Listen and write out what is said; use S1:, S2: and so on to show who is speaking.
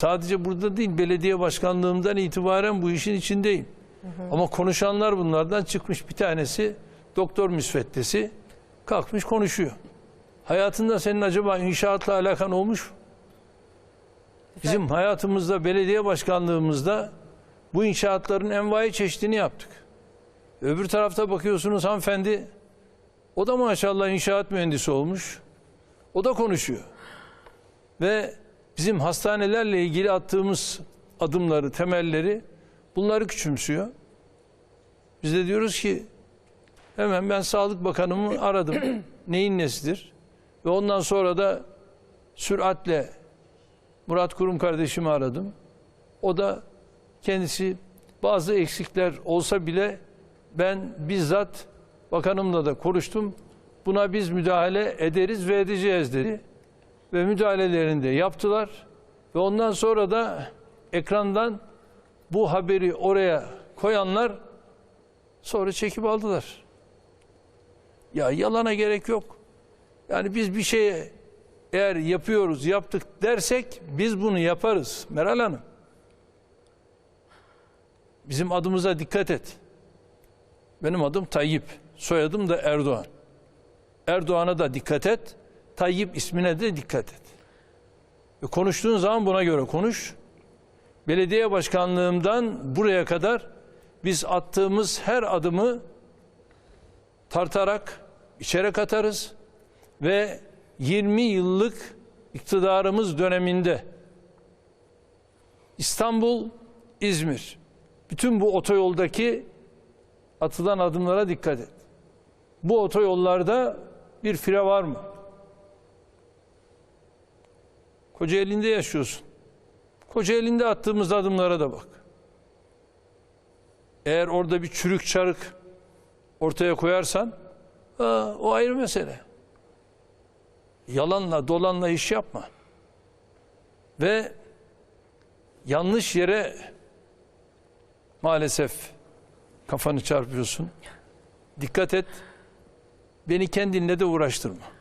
S1: Sadece burada değil, belediye başkanlığımdan itibaren bu işin içindeyim. Ama konuşanlar bunlardan çıkmış bir tanesi doktor müsveddesi kalkmış konuşuyor. Hayatında senin acaba inşaatla alakan olmuş mu? Bizim hayatımızda, belediye başkanlığımızda bu inşaatların envai çeşidini yaptık. Öbür tarafta bakıyorsunuz hanımefendi, o da maşallah inşaat mühendisi olmuş. O da konuşuyor. Ve bizim hastanelerle ilgili attığımız adımları, temelleri bunları küçümsüyor. Biz de diyoruz ki hemen ben Sağlık Bakanımı aradım. Neyin nesidir? Ve ondan sonra da süratle Murat Kurum kardeşimi aradım. O da kendisi bazı eksikler olsa bile ben bizzat bakanımla da konuştum. Buna biz müdahale ederiz ve edeceğiz dedi. Ve müdahalelerini de yaptılar. Ve ondan sonra da ekrandan bu haberi oraya koyanlar sonra çekip aldılar. Ya yalana gerek yok. Yani biz bir şeye eğer yapıyoruz, yaptık dersek biz bunu yaparız Meral Hanım. Bizim adımıza dikkat et. Benim adım Tayyip, soyadım da Erdoğan. Erdoğan'a da dikkat et, Tayyip ismine de dikkat et. Ve konuştuğun zaman buna göre konuş. Belediye başkanlığımdan buraya kadar biz attığımız her adımı tartarak içeri katarız ve 20 yıllık iktidarımız döneminde İstanbul, İzmir bütün bu otoyoldaki atılan adımlara dikkat et. Bu otoyollarda bir fire var mı? Kocaeli'nde yaşıyorsun. Kocaeli'nde attığımız adımlara da bak. Eğer orada bir çürük çarık ortaya koyarsan aa, o ayrı mesele. Yalanla dolanla iş yapma. Ve yanlış yere maalesef kafanı çarpıyorsun. Dikkat et. Beni kendinle de uğraştırma.